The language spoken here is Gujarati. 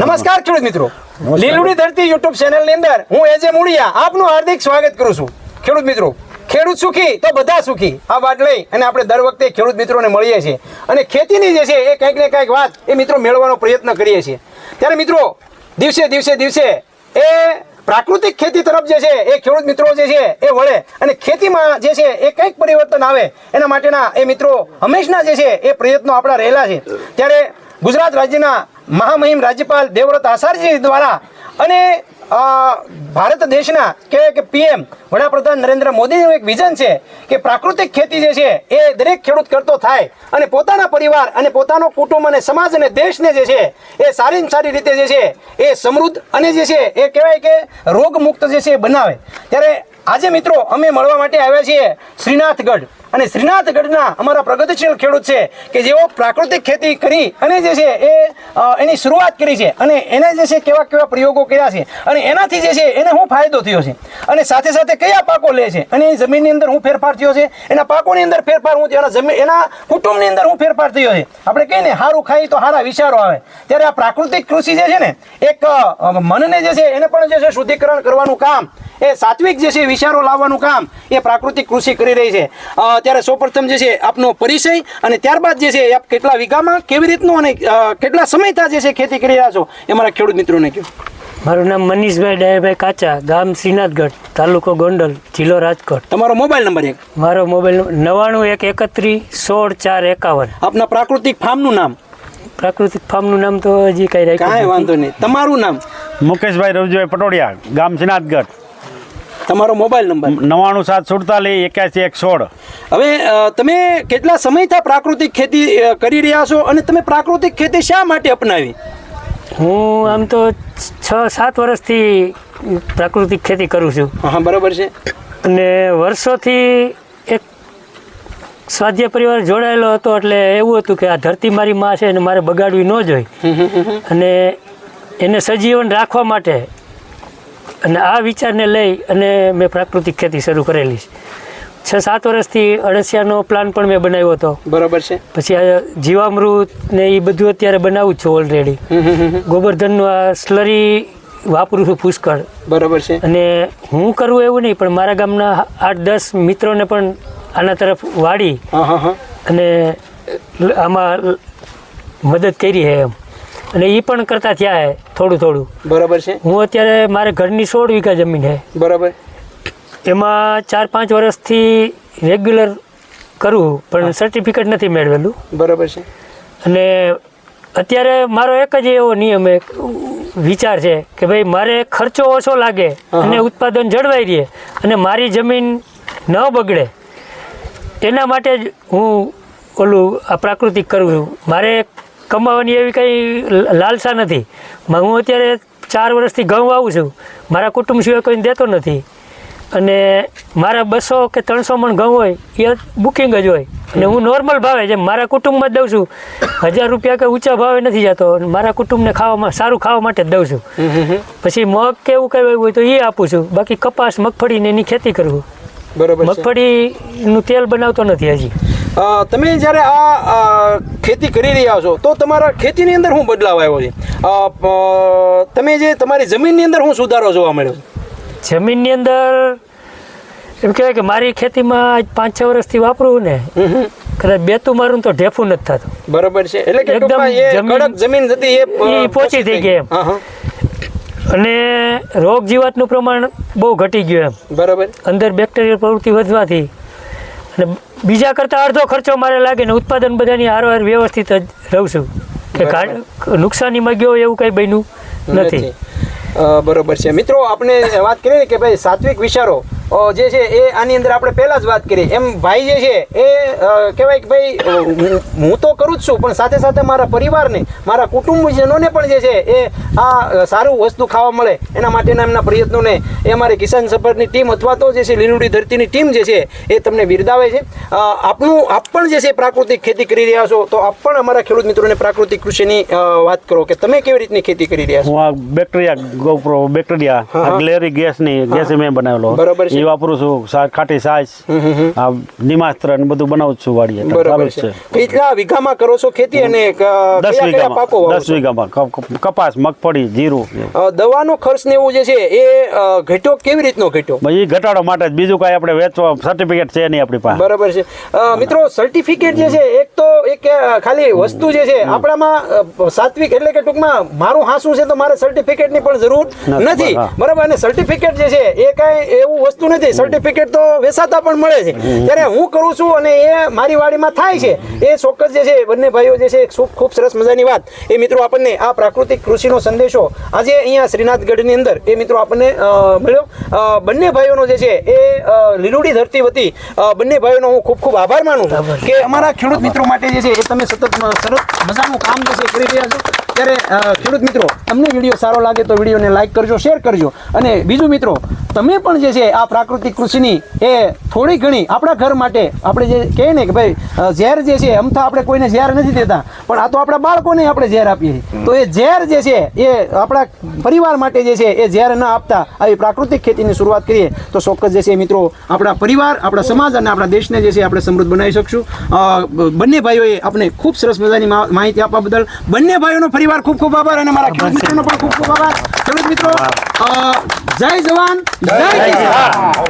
નમસ્કાર ખેડૂત મિત્રો. લીલુડી ધરતી યુટ્યુબ ચેનલની અંદર હું એજે મુળિયા આપનું હાર્દિક સ્વાગત કરું છું. ખેડૂત મિત્રો ખેડૂત સુખી તો બધા સુખી. આ વાત લઈ અને આપણે દર વખતે ખેડૂત મિત્રોને મળીએ છીએ. અને ખેતીની જે છે એ કંઈક ને કંઈક વાત એ મિત્રો મેળવવાનો પ્રયત્ન કરીએ છીએ. ત્યારે મિત્રો દિવસે દિવસે દિવસે એ પ્રાકૃતિક ખેતી તરફ જે છે એ ખેડૂત મિત્રો જે છે એ વળે. અને ખેતીમાં જે છે એ કંઈક પરિવર્તન આવે. એના માટેના એ મિત્રો હંમેશના જે છે એ પ્રયત્નો આપણા રહેલા છે. ત્યારે ગુજરાત રાજ્યના મહામહિમ રાજ્યપાલ દેવવ્રત આચાર્યજી દ્વારા અને ભારત દેશના કહેવાય કે પીએમ વડાપ્રધાન નરેન્દ્ર મોદીનું એક વિઝન છે કે પ્રાકૃતિક ખેતી જે છે એ દરેક ખેડૂત કરતો થાય અને પોતાના પરિવાર અને પોતાનો કુટુંબ અને સમાજ અને દેશને જે છે એ સારી સારી રીતે જે છે એ સમૃદ્ધ અને જે છે એ કહેવાય કે રોગમુક્ત જે છે એ બનાવે. ત્યારે આજે મિત્રો અમે મળવા માટે આવ્યા છીએ શ્રીનાથગઢ. અને શ્રીનાથગઢના અમારા પ્રગતિશીલ ખેડૂત છે કે જેઓ પ્રાકૃતિક ખેતી કરી અને જે છે એ એની શરૂઆત કરી છે અને એને જે છે કેવા કેવા પ્રયોગો કર્યા છે અને એનાથી જે છે એને શું ફાયદો થયો છે. અને સાથે સાથે કયા પાકો લે છે અને એ જમીનની અંદર શું ફેરફાર થયો છે. એના પાકોની અંદર ફેરફાર હું એના જમીન એના કુટુંબની અંદર હું ફેરફાર થયો છે. આપણે કહીએ ને સારું ખાઈ તો સારા વિચારો આવે. ત્યારે આ પ્રાકૃતિક કૃષિ જે છે ને એક મનને જે છે એને પણ જે છે શુદ્ધિકરણ કરવાનું કામ એ સાત્વિક જે છે વિચારો લાવવાનું કામ એ પ્રાકૃતિક કૃષિ કરી રહી છે. ત્યારે સૌપ્રથમ જે છે આપનો પરિચય અને ત્યારબાદ જે છે એ આપ કેટલા વીઘામાં કેવી રીતનું અને કેટલા સમયતા જે છે ખેતી કરી રહ્યા છો એ મારા ખેડૂત મિત્રોને કહ્યું મારું નામ મનીષભાઈ ડાયાભાઈ કાચા ગામ શ્રીનાથગઢ તાલુકો ગોંડલ જિલ્લો રાજકોટ. તમારો મોબાઈલ નંબર એક. મારો મોબાઈલ નવ્વાણું એક એકત્રીસ સોળ ચાર એકાવન. આપના પ્રાકૃતિક ફાર્મનું નામ? પ્રાકૃતિક ફાર્મનું નામ તો હજી કઈ કાંઈ વાંધો નહીં. તમારું નામ? મુકેશભાઈ રવજીભાઈ પટોડિયા ગામ સિનાથગઢ તમારો મોબાઈલ નંબર. નવ્વાણું સાત સુડતાલીસ એક્યાસી એક સોળ. હવે તમે કેટલા સમયથી પ્રાકૃતિક ખેતી કરી રહ્યા છો અને તમે પ્રાકૃતિક ખેતી શા માટે અપનાવી? હું આમ તો છ સાત વર્ષથી પ્રાકૃતિક ખેતી કરું છું. હા બરાબર છે. અને વર્ષોથી એક સ્વાધ્યાય પરિવાર જોડાયેલો હતો એટલે એવું હતું કે આ ધરતી મારી માં છે અને મારે બગાડવી ન જોઈએ. અને એને સજીવન રાખવા માટે અને આ વિચારને લઈ અને મેં પ્રાકૃતિક ખેતી શરૂ કરેલી છે. છ સાત વર્ષથી અળસિયાનો પ્લાન પણ મેં બનાવ્યો હતો. બરાબર છે. પછી આ જીવામૃત ને એ બધું અત્યારે બનાવું છું ઓલરેડી ગોબરધનનું આ સ્લરી વાપરું છું પુષ્કળ. બરાબર છે. અને હું કરવું એવું નહીં પણ મારા ગામના આઠ દસ મિત્રોને પણ આના તરફ વાળી હા હા હા. અને આમાં મદદ કરી છે એમ. અને એ પણ કરતા થયા હે થોડું થોડું. બરાબર છે. હું અત્યારે મારે ઘરની સોળ વીઘા જમીન છે બરાબર. એમાં ચાર પાંચ વર્ષથી રેગ્યુલર કરું પણ સર્ટિફિકેટ નથી મેળવેલું. બરાબર છે. અને અત્યારે મારો એક જ એવો નિયમ એક વિચાર છે કે ભાઈ મારે ખર્ચો ઓછો લાગે અને ઉત્પાદન જળવાઈ રહે અને મારી જમીન ન બગડે એના માટે જ હું ઓલું આ પ્રાકૃતિક કરું છું. મારે કમાવાની એવી કંઈ લાલસા નથી. હું અત્યારે ચાર વર્ષથી ઘઉં વાવું છું. મારા કુટુંબ સિવાય કોઈને દેતો નથી. અને મારા બસો કે ત્રણસો મણ ઘઉં હોય એ બુકિંગ જ હોય. અને હું નોર્મલ ભાવે જેમ મારા કુટુંબમાં જ દઉં છું. હજાર રૂપિયા કે ઊંચા ભાવે નથી જતો. અને મારા કુટુંબને ખાવામાં સારું ખાવા માટે જ દઉં છું. પછી મગ કે એવું કહેવાય હોય તો એ આપું છું. બાકી કપાસ મગફળીને એની ખેતી કરવું બરાબર મગફળીનું તેલ બનાવતો નથી હજી. તમે જ્યારે આ ખેતી કરી રહ્યા છો તો તમારા ખેતીની અંદર શું બદલાવ આવ્યો છે? તમે જે તમારી જમીનની અંદર શું સુધારો જોવા મળ્યો જમીનની અંદર એમ કહેવાય કે મારી ખેતીમાં આજ પાંચ છ વર્ષથી વાપરું ને કદાચ બેતું મારું તો ઢેફું નથી થતું. બરાબર છે. એટલે કે એકદમ જમીન- કડક જમીન હતી એ પોચી થઈ ગઈ. એમ. અને રોગ જીવાતનું પ્રમાણ બહુ ઘટી ગયું એમ. બરાબર. અંદર બેક્ટેરિયલ પ્રવૃત્તિ વધવાથી અને બીજા કરતાં અડધો ખર્ચો મારે લાગે ને ઉત્પાદન બધાની હારવાર વ્યવસ્થિત જ રહું છું. કે નુકસાનીમાં ગયો એવું કંઈ બન્યું નથી. બરોબર છે. મિત્રો આપણે વાત કરીએ કે ભાઈ સાત્વિક વિચારો. જે છે એ આની અંદર આપણે પહેલા જ વાત કરી. એમ ભાઈ જે છે એ કહેવાય કે ભાઈ હું- તો કરું જ છું પણ સાથે સાથે મારા પરિવારને મારા કુટુંબજનોને પણ જે છે એ આ સારું વસ્તુ ખાવા મળે. એના માટેના એમના પ્રયત્નોને એ અમારી કિસાન સફરની ટીમ અથવા તો જે છે લીલુડી ધરતીની ટીમ જે છે એ તમને બિરદાવે છે. આપનું આપ પણ જે છે પ્રાકૃતિક ખેતી કરી રહ્યા છો તો આપ પણ અમારા ખેડૂત મિત્રોને પ્રાકૃતિક કૃષિની વાત કરો કે તમે કેવી રીતની ખેતી કરી રહ્યા છો? બેક્ટેરિયા ગોપ્રો બેક્ટેરિયા ગ્લેરી ગેસની ગેસ મેં બનાવેલો. બરોબર છે. એ વાપરું છું ખાટી સાસ આ નિમાસ્ત્ર ને બધું બનાવું છું વાડીએ. બરાબર છે. કેટલા વીઘામાં કરો છો ખેતી અને દસ કયા પાકો દસ વીઘામાં કપાસ મગફળી જીરું દવાનો ખર્ચ ને એવું જે છે એ ઘટ્યો કેવી રીતનો ઘટ્યો? એ ઘટાડો માટે બીજું કાંઈ આપણે વેચવા સર્ટિફિકેટ છે નહીં આપણી પાસે. બરાબર છે. મિત્રો સર્ટિફિકેટ જે છે એક તો એક ખાલી વસ્તુ જે છે આપણામાં સાત્વિક એટલે કે ટૂંકમાં મારું હાસું છે તો મારે સર્ટિફિકેટની પણ જરૂર નથી બરાબર? અને સર્ટિફિકેટ જે છે એ કાંઈ એવું વસ્તુ નથી. સર્ટિફિકેટ તો વેચાતા પણ મળે છે. ત્યારે હું કરું છું અને એ મારી વાડીમાં થાય છે. એ ચોક્કસ જે છે બંને ભાઈઓ જે છે ખૂબ ખૂબ સરસ મજાની વાત. એ મિત્રો આપણને આ પ્રાકૃતિક કૃષિનો સંદેશો આજે અહીંયા શ્રીનાથગઢની અંદર એ મિત્રો આપણને મળ્યો. બંને ભાઈઓનો જે છે એ લીલુડી ધરતી વતી બંને ભાઈઓનો હું ખૂબ ખૂબ આભાર માનું કે અમારા ખેડૂત મિત્રો માટે જે છે એ તમે સતત સરસ મજાનું કામ જે છે કરી રહ્યા છો. ત્યારે ખેડૂત મિત્રો, તમને વીડિયો સારો લાગે તો વિડીયોને લાઈક કરજો, શેર કરજો. અને બીજું મિત્રો, તમે પણ જે છે, આ પ્રાકૃતિક કૃષિની એ થોડી ઘણી આપણા ઘર માટે, આપણે જે કહીએ ને કે ભાઈ ઝેર જે છે અમથા આપણે કોઈને ઝેર નથી દેતા, પણ આ તો આપણા બાળકોને આપણે ઝેર આપીએ છીએ. તો એ ઝેર જે છે, એ આપણા પરિવાર માટે જે છે, એ ઝેર ન આપતા આવી પ્રાકૃતિક ખેતીની શરૂઆત કરીએ, તો ચોક્કસ જે છે, મિત્રો, આપણા પરિવાર, આપણા સમાજ અને આપણા દેશને જે છે, આપણે સમૃદ્ધ બનાવી શકશું. બંને ભાઈઓએ આપણે ખૂબ સરસ મજાની માહિતી આપવા બદલ, બંને ભાઈઓનો ફરીવાર ખૂબ ખૂબ આભાર અને મારા ખેડૂત મિત્રોનો પણ ખૂબ ખૂબ આભાર. ખેડૂત મિત્રો જય જવાન જય કિસાન.